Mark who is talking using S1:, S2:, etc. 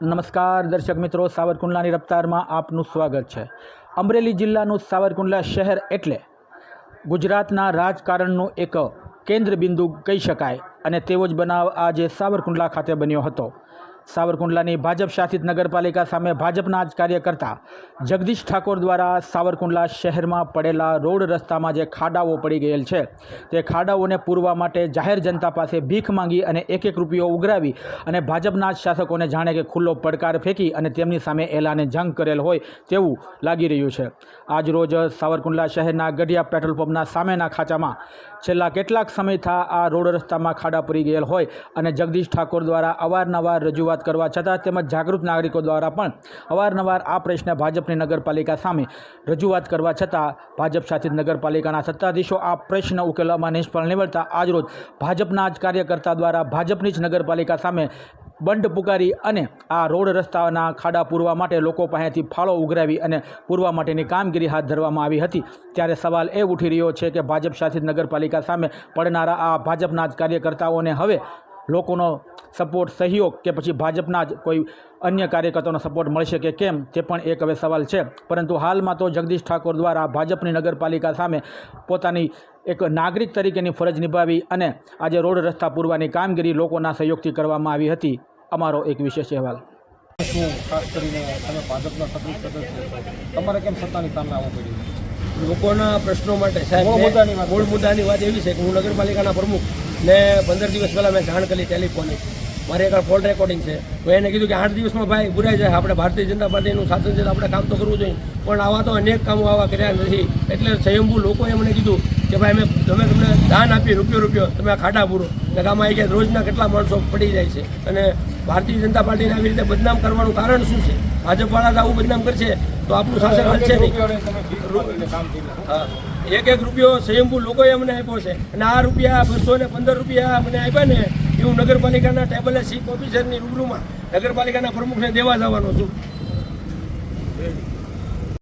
S1: નમસ્કાર દર્શક મિત્રો, સાવરકુંડલાની રફતારમાં આપનું સ્વાગત છે. અમરેલી જિલ્લાનું સાવરકુંડલા શહેર એટલે ગુજરાતના રાજકારણનું એક કેન્દ્ર બિંદુ કહી શકાય અને તેવો જ બનાવ આજે સાવરકુંડલા ખાતે બન્યો હતો. સાવરકુંડલાની ભાજપ શાસિત નગરપાલિકા સામે ભાજપના જ કાર્યકર્તા જગદીશ ઠાકોર દ્વારા સાવરકુંડલા શહેરમાં પડેલા રોડ રસ્તામાં જે ખાડાઓ પડી ગયેલ છે, તે ખાડાઓને પૂરવા માટે જાહેર જનતા પાસે ભીખ માંગી અને એક એક રૂપિયો ઉઘરાવી અને ભાજપના જ શાસકોને જાણે કે ખુલ્લો પડકાર ફેંકી અને તેમની સામે એલાને જંગ કરેલ હોય તેવું લાગી રહ્યું છે. આજ રોજ સાવરકુંડલા શહેરના ગઢિયા પેટ્રોલ પંપના સામેના ખાંચામાં છેલ્લા કેટલાક સમયથી આ રોડ રસ્તામાં ખાડા પડી ગયેલ હોય અને જગદીશ ઠાકોર દ્વારા અવારનવાર રજૂઆત કરવા છતાં તેમજ જાગૃત નાગરિકો દ્વારા પણ અવારનવાર આ પ્રશ્ને ભાજપની નગરપાલિકા સામે રજૂઆત કરવા છતાં ભાજપ શાસિત નગરપાલિકાના સત્તાધીશો આ પ્રશ્ન ઉકેલવામાં નિષ્ફળ નિવડતા આજરોજ ભાજપના જ કાર્યકર્તા દ્વારા ભાજપની જ નગરપાલિકા સામે બંધ પુકારી અને આ રોડ રસ્તાના ખાડા પૂરવા માટે લોકો પાસેથી ફાળો ઉઘરાવી અને પૂરવા માટેની કામગીરી હાથ ધરવામાં આવી હતી. ત્યારે સવાલ એ ઉઠી રહ્યો છે કે ભાજપ શાસિત નગરપાલિકા સામે પડનારા આ ભાજપના જ કાર્યકર્તાઓને હવે લોકોનો સપોર્ટ સહયોગ કે પછી ભાજપના જ કોઈ અન્ય કાર્યકર્તાઓનો સપોર્ટ મળશે કે કેમ તે પણ એક હવે સવાલ છે. પરંતુ હાલમાં તો જગદીશ ઠાકોર દ્વારા ભાજપની નગરપાલિકા સામે પોતાની એક નાગરિક તરીકેની ફરજ નિભાવી અને આજે રોડ રસ્તા પૂરવાની કામગીરી લોકોના સહયોગથી કરવામાં આવી હતી. અમારો એક વિશેષ અહેવાલ.
S2: શું ખાસ કરીને તમે ભાજપના સક્રિય સદસ્ય તમારે કેમ સત્તાની સામે આવવું પડ્યું?
S3: લોકોના પ્રશ્નો માટે સાહેબ
S2: મૂળ મુદ્દાની વાત
S3: એવી છે કે હું નગરપાલિકાના પ્રમુખ. ને પંદર દિવસ પહેલાં મેં જાણ કરી ટેલિફોનિક મારે એક કોલ રેકોર્ડિંગ છે. તો એને કીધું કે આઠ દિવસમાં ભાઈ બુરાઈ જાય, આપણે ભારતીય જનતા પાર્ટીનું શાસન છે આપણે કામ તો કરવું જોઈએ. પણ આવા તો અનેક કામો આવા કર્યા નથી. એટલે સ્વયંભૂ લોકોએ મને કીધું કે ભાઈ અમે તમે તમને દાન આપીએ, રૂપિયો રૂપિયો. તમે આ ખાડા પૂરો. ગામમાં આવી ગયા રોજના કેટલા માણસો પડી જાય છે. અને ભારતીય જનતા પાર્ટીને આવી રીતે બદનામ કરવાનું કારણ શું છે? ભાજપવાળા તો આવું બદનામ કરશે. તો આપણું શાસન હલશે નહીં. એક એક રૂપિયો સ્વયંભૂ લોકોએ અમને આપ્યો છે. અને આ રૂપિયા બસો ને પંદર રૂપિયા અમને આપ્યા ને એ હું નગરપાલિકાના ટેબલે ચીફ ઓફિસરની રૂબરૂમાં. નગરપાલિકાના પ્રમુખને દેવા જવાનો છું.